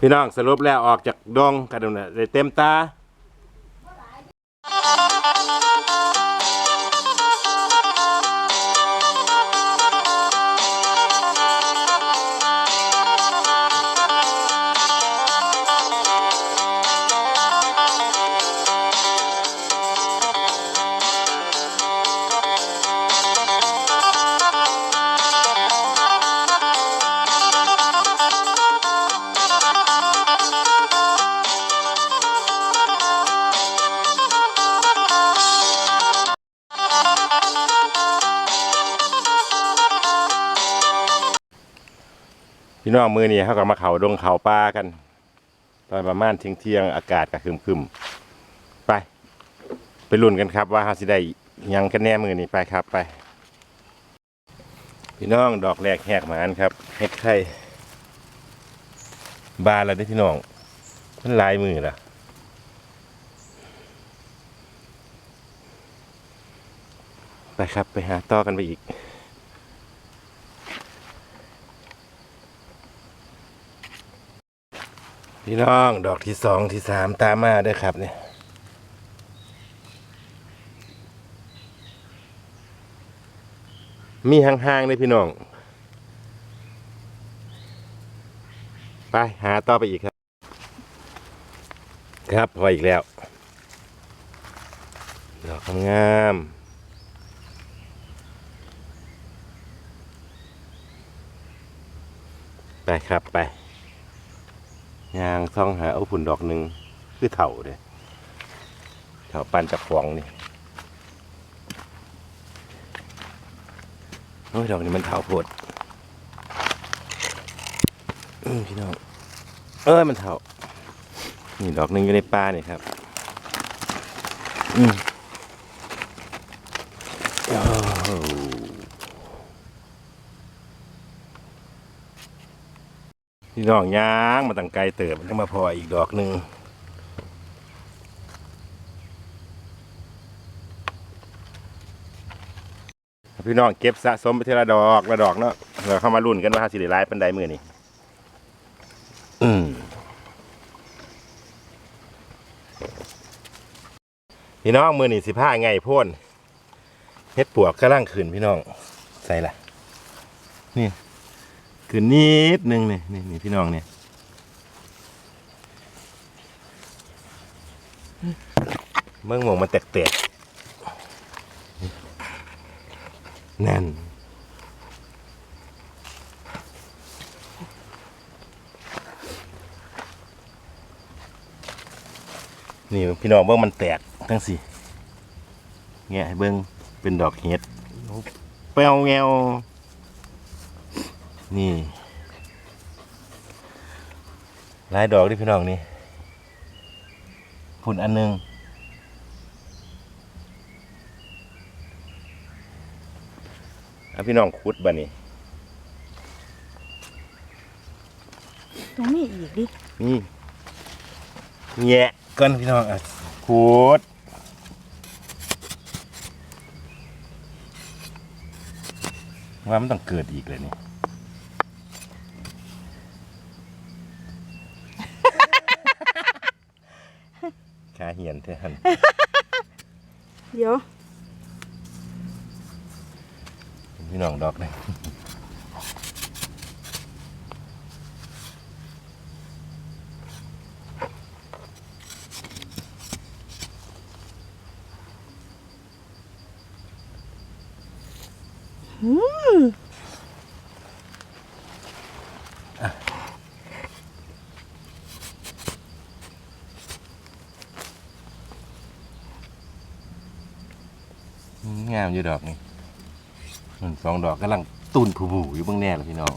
พี่น้องสรุปแล้วออกจากดงกระดูนะได้เต็มตา พี่น้องมือนี่เขาก็มาเขาดงเขาปลากัน ตอนประมาณเที่ยงเที่ยงอากาศก็คึมๆไป ไปลุ้นกันครับว่าเขาสิได้ยังกันแน่มือนี่ไปครับไป พี่น้องดอกแรกแหกหมานครับเฮ็ดไข่บานแล้วได้พี่น้องมันลายมือละไปครับ ไปหาต่อกันไปอีก พี่น้องดอกที่สองที่สามตามมาด้วยครับเนี่ยมีห่างๆเลยพี่น้อง ไปหาต่อไปอีกครับ ครับพออีกแล้ว ดอกงามไปครับไป ยางซ่องหาเอาผุนดอกหนึ่งคือเถาเด้เถาปันจากขวางนี่โอ้ยดอกนี้มันเถาโพดพี่น้องเอ้ยมันเถานี่ดอกหนึ่งอยู่ในป่านี่ครับ อืมโอ้โห พี่ น้องย่างมาตั้งไกลเติบมันมาพออีกดอกหนึ่งพี่น้องเก็บสะสมไปทีละดอกละดอกเนาะเราเข้ามารุ่นกันว่าสิได้หลายปันไดมือนี่อืพี่น้องมือนี่สิผ้าไงพ่นเฮ็ดปวกกระลังขึ้นพี่น้อง ใส่ละนี่ คือนิดนึงนี่นี่นี่พี่น้องเนี่ยเมื่อมองมันแตกๆนั่นนี่พี่น้องเบิ้งมันแตกทั้งสี่เงี้ยเบิ้งเป็นดอกเห็ดเปรี้ยวแงว นี่หลายดอกดิพี่น้องนี่พุ่นอันหนึงเอาพี่น้องคุดบ่นี่ตรงนี้อีกดินี่แงะก่อนพี่น้องอะคุดว่ามันต้องเกิดอีกเลยนี่ เหียนเท่าหันเดี๋ยว พี่น้องดอกเลยามอยู่ดอกนี่มันสองดอกกำลังตุนผูบูอยู่เบื้องแน่เลยพี่น้อง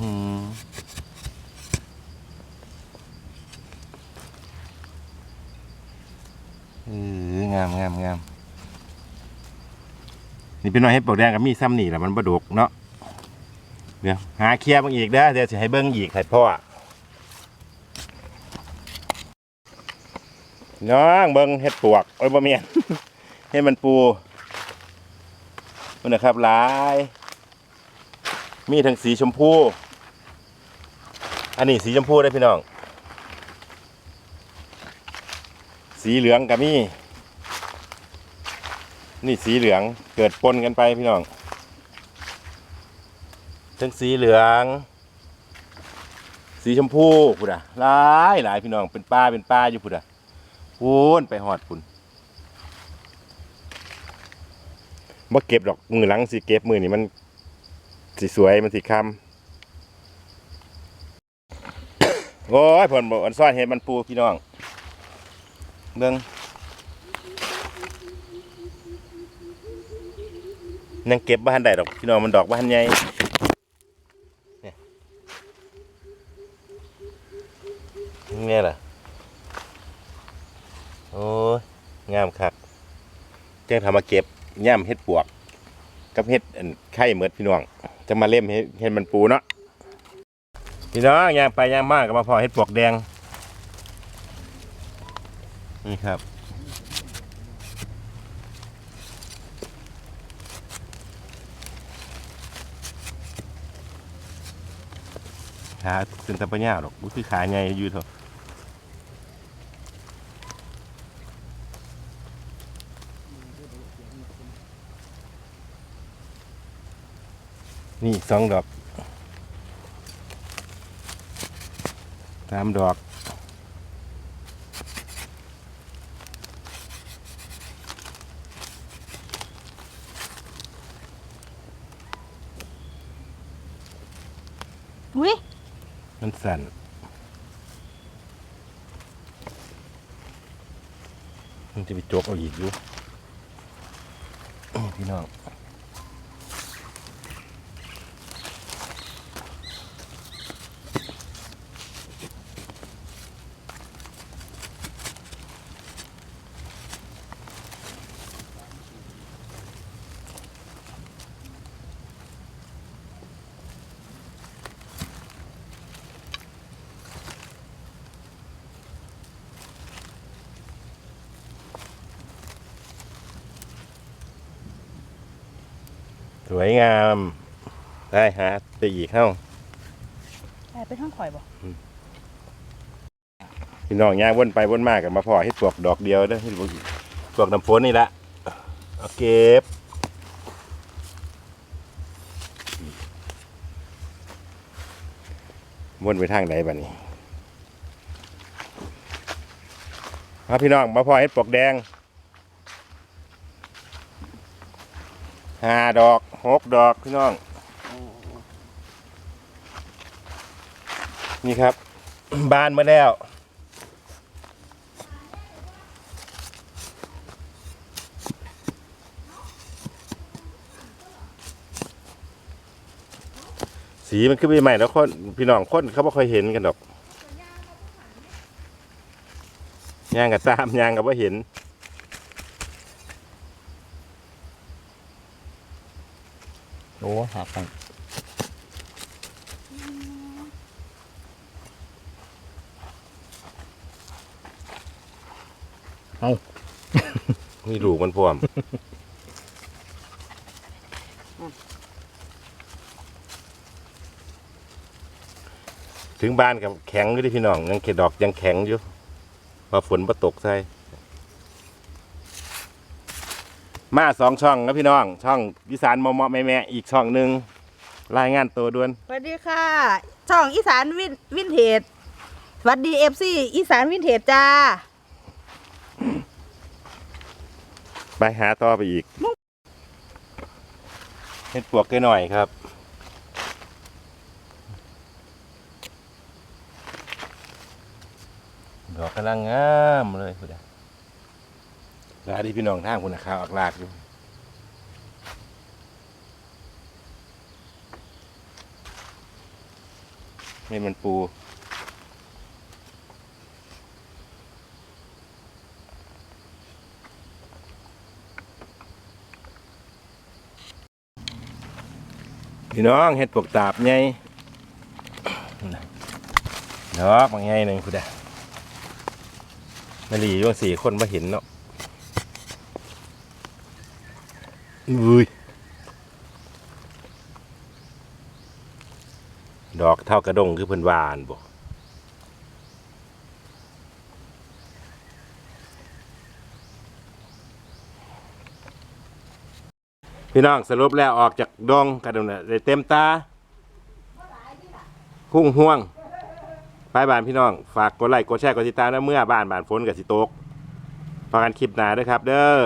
อืมเอองามงามงามนี่เป็นน้อยให้ปลอกแดงกับมีซ้ำนี่แหละมันบดกเนาะเดี๋ยวหาเคลียร์บางอีกเด้อเดี๋ยวจะให้เบิ้งอีกให้พ่อน้องเบิ้งเห็ดปวกโอ้ยบ่เมียน ให้มันปูมันนะครับหลาย มีทั้งสีชมพู อันนี้สีชมพูได้พี่น้อง สีเหลืองกับมีนี่สีเหลืองเกิดปนกันไปพี่น้อง ทั้งสีเหลือง สีชมพูพุดอะหลายหลายพี่น้องเป็นป้าเป็นป้าอยู่พุดอะพูนไปหอดพุ่น บ่เก็บดอกมือหลังสิเก็บมือนี่มันสีสวยมันสีคำโอ้ยผลบอกอันซ่อนเห็ดมันปูพี่น้องเบิ่งยังเก็บบ้านได้ดอกพี่น้องมันดอกบ้านใหญ่เนี่ยล่ะโอ้ยงามคักจังทำมาเก็บ ย่ำเห็ดปวก กับเห็ดไข่เมดพี่น้องจะมาเล่มเห็ดมันปูเนาะพี่น้องย่างไปย่างมากก็มาพอเห็ดปวกแดงนี่ครับขาเป็นตะปะย่าหรอกมันคือขาใหญ่อยู่เถอะ นี่สองดอกสามดอกอุ้ยมันสั่นมันจะไปจกเอาอีกอยู่อื้อพี่น้อง วยงาม ได้ฮะไปอีกเข้าแอบไปท้องข่อยบ่พี่น้องย่างวนไปวนมากันมาพอให้ปลวกดอกเดียวเด้อให้ปลวกปลวกน้ำฝนนี่ละเอาเก็บวนไปทางไหนบ้านี้มาพี่น้องมาพอให้ปลวกแดงห้าดอก หกดอกพี่น้อง นี่ครับ บานมาแล้ว สีมันขึ้นไปใหม่แล้วคนพี่น้องคนเขาไม่ค่อยเห็นกันดอกย่างกับตามย่างกับว่าเห็น โอ้หาฟังนี่ลูกมันพร้อมถึงบ้านกับแข็งอยู่ที่พี่น้องยังเขดดอกยังแข็งอยู่เพอฝนมาตกใส่ มาสองช่องนะพี่น้อง ช่องวิสานมอมอแม่แม่อีกช่องหนึ่งรายงานตัวด่วนสวัสดีค่ะ ช่องอีสานวินวินเทจสวัสดีเอฟซีอีสานวินเทจจ้าไปหาต่อไปอีกเห็ดปวกกันหน่อยครับ ดอกกำลังงามเลยคุณ อะลาที่พี่น้องทางคุณนะข้าวอักลากอยู่นี่มันปูพี่น้องเห็ดปวกตาบไงดอกบางไงหนึ่งคุณอะนาลีอยู่สี่คนมาเห็นเนาะ อยดอกเท่ากระดงคือเพิ่นวานบ่พี่น้องสรุปแล้วออกจากดงกระดงได้เต็มตาคุ้งห่วงไปบ้านพี่น้อง ฝากกดไลค์กดแชร์กดติดตามนะเมื่อบ้านบ้านฝนกับสิตกฝากกันคลิปหนาด้วยครับ เด้อ